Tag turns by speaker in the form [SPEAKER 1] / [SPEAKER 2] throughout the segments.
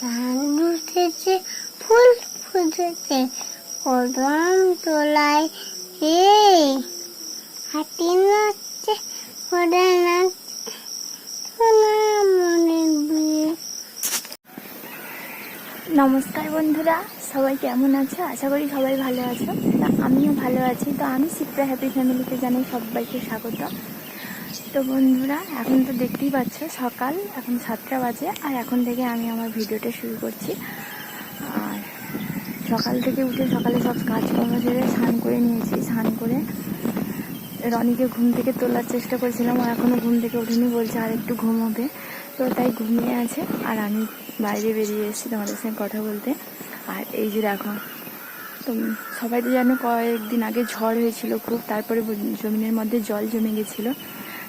[SPEAKER 1] ধান উঠেছে ফুল ফুটেছে। কদম তোলায় হে হাতি নাচছে, ঘোড়া নাচছে, সোনা মনের
[SPEAKER 2] নমস্কার বন্ধুরা, সবাই কেমন আছো? আশা করি সবাই ভালো আছো। তা আমিও ভালো আছি। তো আমি সিপ্রা হ্যাপি ফ্যামিলিতে জানাই সবাইকে স্বাগত। তো বন্ধুরা, এখন তো দেখতেই পাচ্ছ সকাল, এখন সাতটা বাজে, আর এখন থেকে আমি আমার ভিডিওটা শুরু করছি। আর সকাল থেকে উঠে সকালে সব কাজকর্ম সেরে স্নান করে নিয়েছি, স্নান করে রনিকে ঘুম থেকে তোলার চেষ্টা করেছিলাম, ও এখনও ঘুম থেকে ওঠেনি, বলছে আর একটু ঘুমোবে। তো তাই ঘুমিয়ে আছে, আর আমি বাইরে বেরিয়ে এসেছি তোমাদের সঙ্গে কথা বলতে। আর এই যে দেখো, তো সবাই তো জানো কয়েকদিন আগে ঝড় হয়েছিল খুব, তারপরে জমিনের মধ্যে জল জমে গেছিল।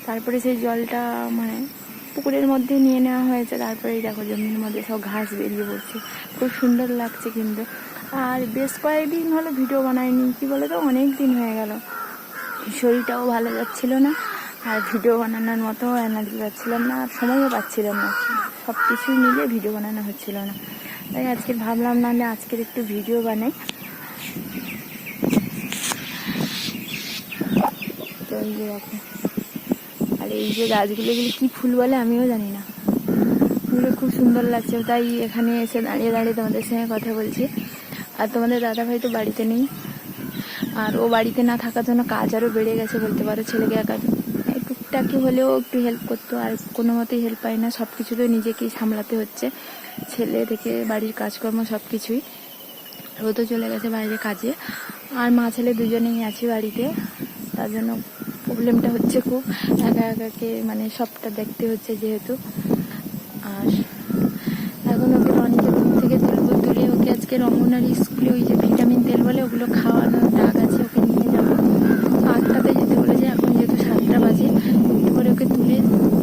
[SPEAKER 2] তারপরে সেই জলটা মানে পুকুরের মধ্যে নিয়ে নেওয়া হয়েছে। তারপরে দেখো জমির মধ্যে সব ঘাস বেরিয়ে পড়ছে। খুব সুন্দর লাগছে কিন্তু। আর বেশ কয়েকদিন হলো ভিডিও বানাইনি। কি বলে তো অনেক দিন হয়ে গেল। শরীরটাও ভালো যাচ্ছিল না। আর ভিডিও বানানোর মতো এনার্জি পাচ্ছিলাম না, আর সময়ও পাচ্ছিলাম না। সব কিছুই মিলে ভিডিও বানানো হচ্ছিল না। তাই আজকে ভাবলাম না যে আজকের একটু ভিডিও বানাই। তো এই আর এই যে গাছগুলো এগুলো কী ফুল বলে আমিও জানি না। এগুলো খুব সুন্দর লাগছে, তাই এখানে এসে দাঁড়িয়ে দাঁড়িয়ে তোমাদের সঙ্গে কথা বলছি। আর তোমাদের দাদা ভাই তো বাড়িতে নেই। আর ও বাড়িতে না থাকার জন্য কাজ আরও বেড়ে গেছে বলতে পারো, ছেলেকে একা টুকটাকি হলেও একটু হেল্প করতো, আর কোনো মতেই হেল্প পায় না সব কিছু তো নিজেকেই সামলাতে হচ্ছে। ছেলে থেকে বাড়ির কাজকর্ম সব কিছুই ও তো চলে গেছে বাইরে কাজে। আর মা ছেলে দুজনেই আছি বাড়িতে, তার জন্য প্রবলেমটা হচ্ছে খুব। একা একাকে মানে সবটা দেখতে হচ্ছে যেহেতু। আর এখন ওকে অনেকের ঘুম থেকে তুলব তুলে ওকে আজকে রঙ্গনারী স্কুলে ওই যে ভিটামিন তেল বলে ওগুলো খাওয়ানোর ডাক আছে ওকে নিয়ে যাব আটটাতে যেতে বলেছে এখন যেহেতু সাতটা বাজে একটু করে ওকে তুলে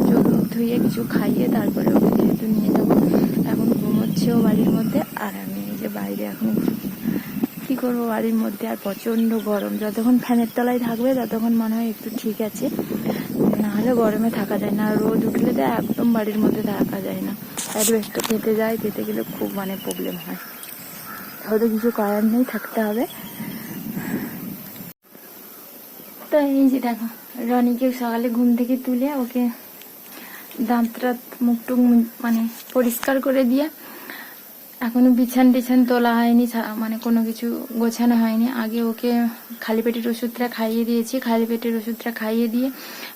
[SPEAKER 2] চোখ মুখ ধুয়ে কিছু খাইয়ে তারপরে ওকে যেহেতু নিয়ে যাব এখন ঘুমোচ্ছেও বাড়ির মধ্যে আর আমি এই যে বাইরে এখন কি করব বাড়ির মধ্যে আর প্রচণ্ড গরম। যতক্ষণ ফ্যানের তলায় থাকবে, ততক্ষণ মনে হয় একটু ঠিক আছে। নাহলে গরমে থাকা যায় না। রোদ উঠলে তো একদম বাড়ির মধ্যে থাকা যায় না। অ্যাডভেস্টটা পেতে যায় পেতে গেলে খুব মানে প্রবলেম হয়। হয়তো কিছু করার নেই, থাকতে হবে। তো এই যে দেখো, রনিকে সকালে ঘুম থেকে তুলে ওকে দাঁত মুখ টুক মানে পরিষ্কার করে দিয়ে এখনও বিছান টিছান তোলা হয়নি মানে কোনো কিছু গোছানো হয়নি। আগে ওকে খালি পেটের ওষুধটা খাইয়ে দিয়েছি, খালি পেটের ওষুধটা খাইয়ে দিয়ে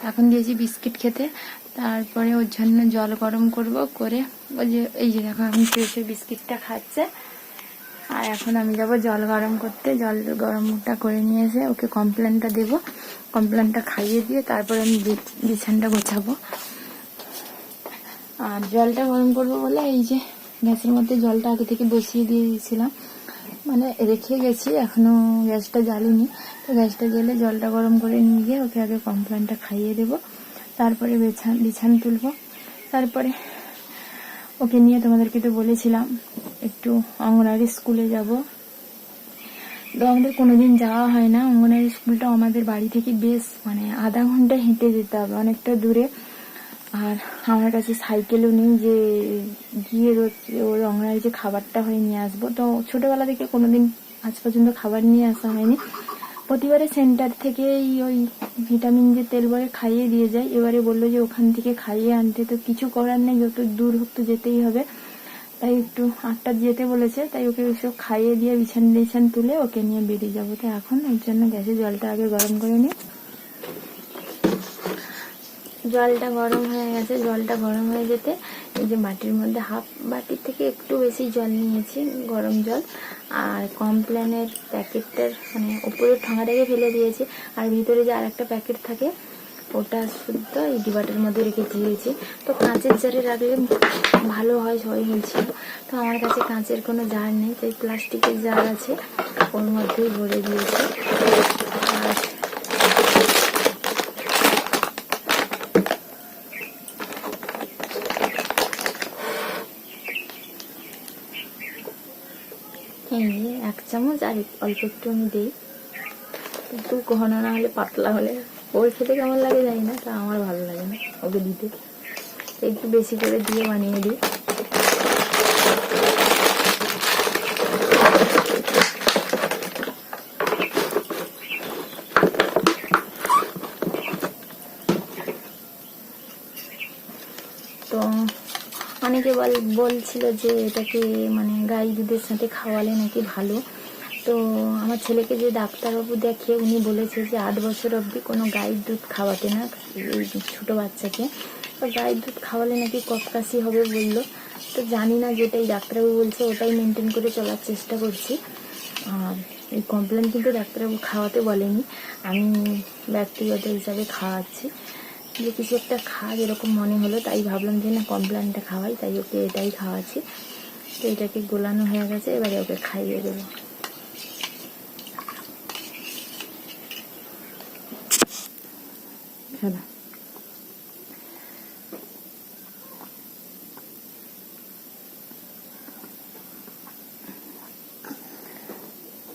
[SPEAKER 2] এখন দিয়েছি বিস্কিট খেতে। তারপরে ওর জন্য জল গরম করব করে ওই যে, এই যে দেখো আমি শুয়ে বিস্কিটটা খাচ্ছে। আর এখন আমি যাব জল গরম করতে। জল গরমটা করে নিয়ে এসে ওকে কমপ্লেনটা দেবো। কমপ্লেনটা খাইয়ে দিয়ে তারপরে আমি বিছানটা গোছাবো। আর জলটা গরম করব বলে এই যে গ্যাসের মধ্যে জলটা আগে থেকে বসিয়ে দিয়ে দিয়েছিলাম। মানে রেখে গেছি, এখনও গ্যাসটা জ্বালিনি। তো গ্যাসটা জ্বেলে জলটা গরম করে নিয়ে গিয়ে ওকে আগে কমপ্লেনটা খাইয়ে দেবো। তারপরে বিছান বিছান তুলবো। তারপরে ওকে নিয়ে তোমাদেরকে তো বলেছিলাম, একটু অঙ্গনারী স্কুলে যাব। তো আমাদের কোনোদিন যাওয়া হয় না। অঙ্গনারী স্কুলটা আমাদের বাড়ি থেকে বেশ মানে আধা ঘণ্টা হেঁটে যেতে হবে, অনেকটা দূরে। আর আমার কাছে সাইকেলও নেই যে গিয়ে রোজ ওই অঙ্গনারী যে খাবারটা হয়ে নিয়ে আসব। তো ছোটোবেলা থেকে কোনোদিন আজ পর্যন্ত খাবার নিয়ে আসা হয়নি। প্রতিবারে সেন্টার থেকেই ওই ভিটামিন যে তেল বলে খাইয়ে দিয়ে যায়। এবারে বলল যে ওখান থেকে খাইয়ে আনতে। তো কিছু করার নেই যত দূর হোক তো যেতেই হবে। তাই একটু আটটা যেতে বলেছে। তাই ওকে ওইসব খাইয়ে দিয়ে বিছান বিছান তুলে ওকে নিয়ে বেরিয়ে যাব। তো এখন ওর জন্য গ্যাসে জলটা আগে গরম করে নিই। জলটা গরম হয়ে গেছে, জলটা গরম হয়ে যেতে এই যে বাটির মধ্যে হাফ বাটির থেকে একটু বেশি জল নিয়েছি, গরম জল। আর কমপ্ল্যানের প্যাকেটটার মানে উপরের ঠোঙাটাকে ফেলে দিয়েছি, আর ভিতরে যে আর একটা প্যাকেট থাকে, ওটা শুদ্ধ এই ডিবাটার মধ্যে রেখে দিয়েছি। তো কাঁচের জারে রাখলে ভালো হয়, সবাই বলছিল তো আমার কাছে কাঁচের কোনো জার নেই, তাই প্লাস্টিকের জার আছে, ওর মধ্যেই ভরে দিয়েছি। এই এক চামচ আর অল্প একটু আমি দিই। একটু ঘন না হলে পাতলা হলে। ওর খেতে কেমন লাগে জানি না, তা আমার ভালো লাগে না ওকে দিতে। একটু বেশি করে দিয়ে বানিয়ে দিই। তো বল, বলছিল যে এটাকে মানে গাই দুধের সাথে খাওয়ালে নাকি ভালো। তো আমার ছেলেকে যে ডাক্তারবাবু দেখে উনি বলেছে যে আট বছর অবধি কোনো গাইয়ের দুধ খাওয়াতে না, এই ছোট বাচ্চাকে। তো গাইয়ের দুধ খাওয়ালে নাকি কফ কাশি হবে বলল। তো জানি না যেটাই ডাক্তারবাবু বলছে, ওটাই মেনটেন করে চলার চেষ্টা করছি। আর এই কমপ্লেন কিন্তু ডাক্তারবাবু খাওয়াতে বলেনি। আমি ব্যক্তিগত হিসাবে খাওয়াচ্ছি। যে কিছু একটা খাওয়া যেরকম মনে হলো, তাই ভাবলাম যে না, কমপ্লেনটা খাওয়াই, তাই ওকে এটাই খাওয়াচ্ছি। তো এটাকে গোলানো হয়ে গেছে, এবারে ওকে খাইয়ে দেবো।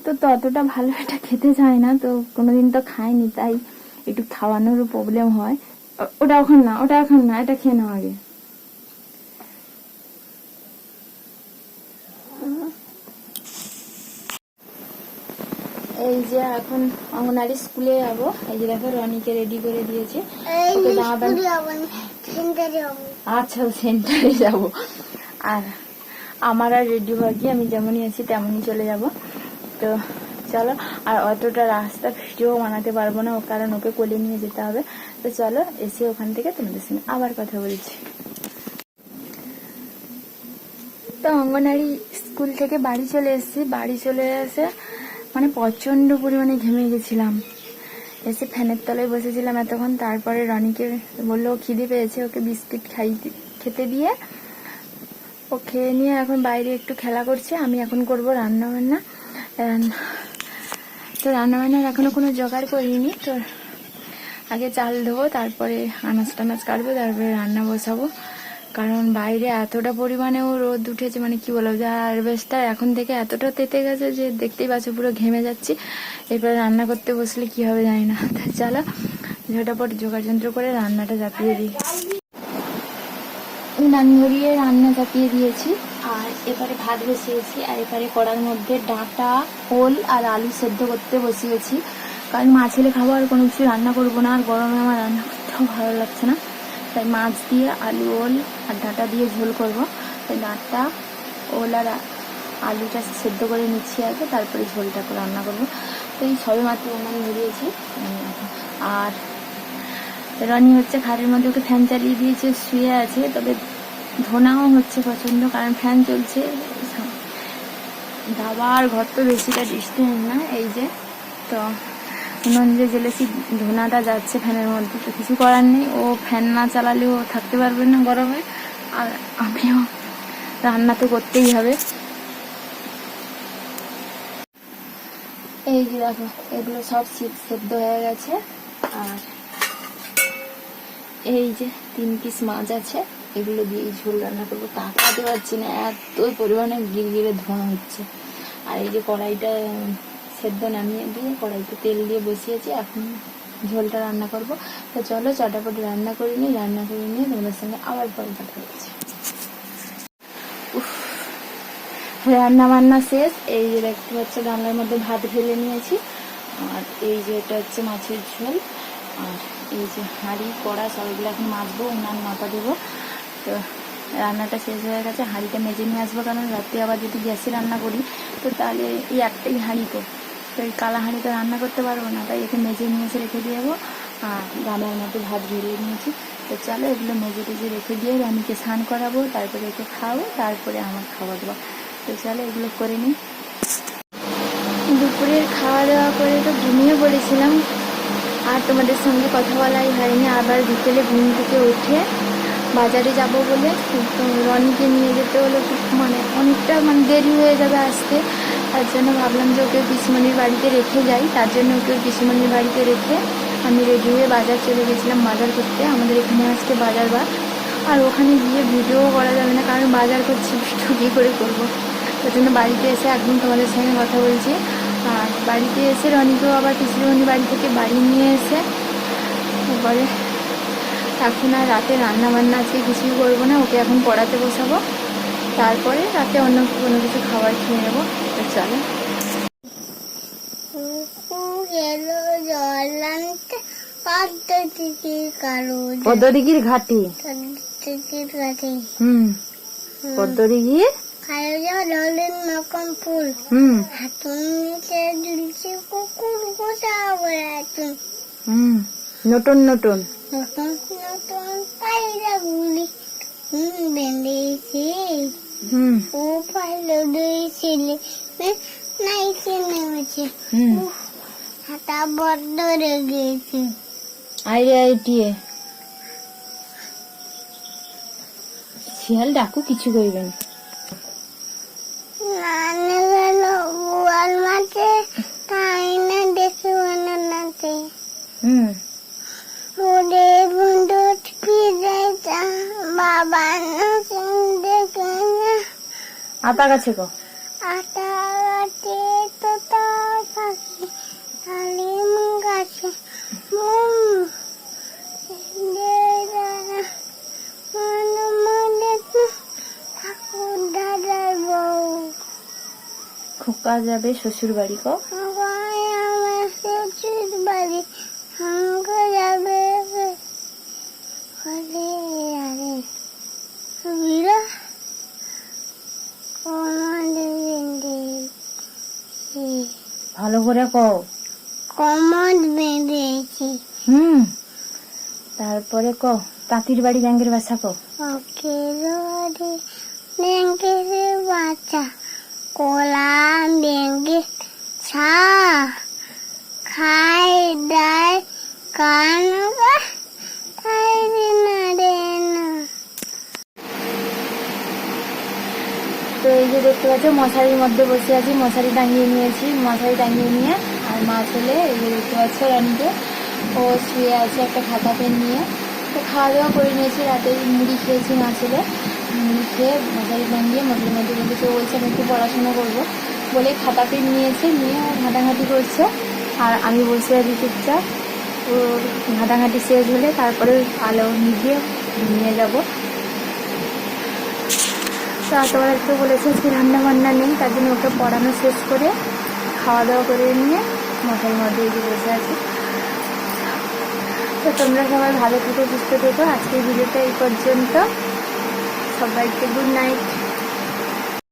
[SPEAKER 2] তো ততটা ভালো এটা খেতে চায় না, তো কোনোদিন তো খায়নি, তাই একটু খাওয়ানোরও প্রবলেম হয়। ওটা এখন না ওটা এখন না এটা খেয়ে নাও আগে। এই যে এখন অঙ্গনারী স্কুলে যাব। এই যে দেখো রনিকে রেডি করে দিয়েছে। আচ্ছা সেন্টারে যাব। আর আমার আর রেডি হওয়ার কি আমি যেমনই আছি তেমনই চলে যাব। তো চলো, আর অতটা রাস্তা ভিডিও বানাতে পারব না, ও কারণ ওকে কোলে নিয়ে যেতে হবে। তো চলো, এসে ওখান থেকে তোমাদের সঙ্গে আবার কথা বলছি। তো অঙ্গনারী স্কুল থেকে বাড়ি চলে এসেছি। বাড়ি চলে এসে মানে প্রচণ্ড পরিমাণে ঘেমে গেছিলাম। এসে ফ্যানের তলায় বসেছিলাম এতক্ষণ, তারপরে রনিকে বলল খিদে পেয়েছে, ওকে বিস্কিট খাই খেতে দিয়ে। ও খেয়ে নিয়ে এখন বাইরে একটু খেলা করছে, আমি এখন করব রান্না বান্না। তো রান্না বান্নার এখনও কোনো জোগাড় করিনি। তো আগে চাল ধোবো, তারপরে আনাজ টানাজ কাটবো, তারপরে রান্না বসাবো। কারণ বাইরে এতটা পরিমাণেও রোদ উঠেছে মানে কি বলব, যা হারভেস্টার এখন থেকে এতটা তেতে গেছে যে দেখতেই পাচ্ছ পুরো ঘেমে যাচ্ছি। এরপরে রান্না করতে বসলে কি হবে জানি না। তা চলো, ঝটাপট জোগাড় যন্ত্র করে রান্নাটা চাপিয়ে দিই। ধরিয়ে রান্না চাপিয়ে দিয়েছি। এবারে ভাত বসিয়েছি আর এবারে কড়ার মধ্যে ডাঁটা, ওল আর আলু সেদ্ধ করতে বসিয়েছি। কারণ মাছ এলে খাব আর কোনো কিছু রান্না করব না, আর গরমে আমার রান্না করতেও ভালো লাগছে না। তাই মাছ দিয়ে আলু, ওল আর ডাঁটা দিয়ে ঝোল করব। তাই ডাঁটা, ওল আর আলুটা সেদ্ধ করে নিচ্ছি আগে, তারপরে ঝোলটা করে রান্না করব। তো এই সবে মাত্র উনান ধরিয়েছি আর রনি হচ্ছে খাটের মধ্যে, ওকে ফ্যান চালিয়ে দিয়েছে, শুয়ে আছে। তবে ধোনাও হচ্ছে প্রচণ্ড কারণ ফ্যান চলছে। দাবার ঘর তো বেশিটা ডিস্টেন্স না, এই যে। তো উনুন যে জ্বেলেছি ধোনাটা যাচ্ছে ফ্যানের মধ্যে, তো কিছু করার নেই। ও ফ্যান না চালালেও থাকতে পারবে না গরমে। আর আমিও রান্না তো করতেই হবে। এই যে দেখো, এগুলো সব সেদ্ধ হয়ে গেছে। আর এই যে তিন পিস মাছ আছে। এগুলো দিয়ে ঝোল রান্না করব। তা তাকাতে পারছি না এত পরিমাণে গিরগিরে ধোঁয়া হচ্ছে। আর এই যে কড়াইটা সেদ্ধ নামিয়ে দিয়ে কড়াইতে তেল দিয়ে বসিয়েছি এখন ঝোলটা রান্না করব। তো চলো চটাপটি রান্না করে নিই রান্না করে নিয়ে তোমাদের সঙ্গে আবার পরে কথা উফ, রান্না বান্না শেষ। এই যে দেখতে পাচ্ছ গামলার মধ্যে ভাত ঢেলে নিয়েছি। আর এই যে এটা হচ্ছে মাছের ঝোল। আর এই যে হাঁড়ি কড়া সবগুলো এখন মাজবো উনান মাথা দেবো তো রান্নাটা শেষ হয়ে গেছে, হাঁড়িটা মেজে নিয়ে আসব, কারণ রাত্রে আবার যদি গ্যাসে রান্না করি, তো তাহলে এই একটাই হাঁড়ি তো। তো এই কালা হাঁড়ি তো রান্না করতে পারব না, তাই একে মেজে নিয়ে এসে রেখে দিয়ে আর গামলার মধ্যে ভাত ঢেলে নিয়েছি। তো চলো এগুলো মেজে টেজে রেখে দিয়ে রানীকে স্নান করাবো, তারপরে একে খাওয়াবো, তারপরে আমার খাওয়া দেবো তো চলো এগুলো করে নিই। দুপুরের খাওয়া দাওয়া করে তো ঘুমিয়ে পড়েছিলাম, আর তোমাদের সঙ্গে কথা বলাই হয়নি। আবার বিকেলে ঘুম থেকে উঠে বাজারে যাব বলে রনিকে নিয়ে যেতে হলো মানে অনেকটা মানে দেরি হয়ে যাবে আসতে তার জন্য ভাবলাম যে ওকে পিসিমণির বাড়িতে রেখে যাই। তার জন্য ওকে পিসিমণির বাড়িতে রেখে আমি রেডি হয়ে বাজার চলে গেছিলাম বাজার করতে। আমাদের এখানে আজকে বাজার বার। আর ওখানে গিয়ে ভিডিও করা যাবে না, কারণ বাজার করছি ভিডিও কী করে করব? তার জন্য বাড়িতে এসে একদম তোমাদের সঙ্গে কথা বলছি। আর বাড়িতে এসে রনিকেও আবার পিসিমণি বাড়ি থেকে বাড়ি নিয়ে এসে তারপরে এখন আর রাতে রান্না বান্না আজকে কিছুই করব না, ওকে এখন পড়াতে বসাবো। তারপরে রাতে অন্য কোনো কিছু খাবার খেয়ে নেব, তো চলো। হুম। হুম। নতুন নতুন।
[SPEAKER 1] নতুন পায়রা গুলি বেঁধেছে ও পাইলো দুই ছেলে নাইছে নেমেছে হাতা বড্ড রেগেছে
[SPEAKER 2] আইরে আইটিয়ে শিয়াল ডাকু কিছু করবেন
[SPEAKER 1] নানে গেল গোয়াল মাঠে তাই না দেখে বানাতে
[SPEAKER 2] হুম। আতা গাছে গো।
[SPEAKER 1] আটা গাছে তো তার পাখি হালিম গাছে
[SPEAKER 2] খোকা যাবে শ্বশুর বাড়ি গো
[SPEAKER 1] আমায় আমার শ্বশুর বাড়ি সঙ্গে যাবে হলে আরে সুবিরা কমলে বেঁধেছি
[SPEAKER 2] ভালো করে কও।
[SPEAKER 1] কমল বেঁধেছি।
[SPEAKER 2] হুম। তারপরে ক তাঁতির বাড়ি ব্যাঙ্গের বাসা কো
[SPEAKER 1] ওকে বাড়ি ব্যাংকের বাচ্চা কোলা ব্যাংকে ছা। খাই ডাই কানকা খাই রে না রে না
[SPEAKER 2] তো এই যে দেখতে পাচ্ছ, মশারির মধ্যে বসে আছি, মশারি টাঙিয়ে নিয়েছি, মশারি টাঙিয়ে নিয়ে আর মা ছেলে, এই যে দেখতে পাচ্ছ, রানীকে। ও শুয়ে আছে একটা খাতা পেন নিয়ে। তো খাওয়া দাওয়া করে নিয়েছি, রাতে মুড়ি খেয়েছি মা ছেলে। মুড়ি খেয়ে মশারি টাঙিয়ে মশারির মধ্যে বলেছে ও বলছে, আমি একটু পড়াশোনা করব। বলে খাতা পেন নিয়েছে, নিয়ে ঘাটাঘাটি করছে। আর আমি বসে আছি চুপচাপ, ওর ঘাটাঘাটি শেষ হলে তারপরে আলো নিভিয়ে ঘুমিয়ে যাব। তো এতবার একটু আজকে রান্না বান্না নেই, তার জন্য ওকে পড়ানো শেষ করে খাওয়া দাওয়া করে নিয়ে মাথার মধ্যে এগিয়ে বসে আছি। তো তোমরা সবাই ভালো থেকে, সুস্থ থেকো। আজকের ভিডিওটা এই পর্যন্ত। সবাইকে গুড নাইট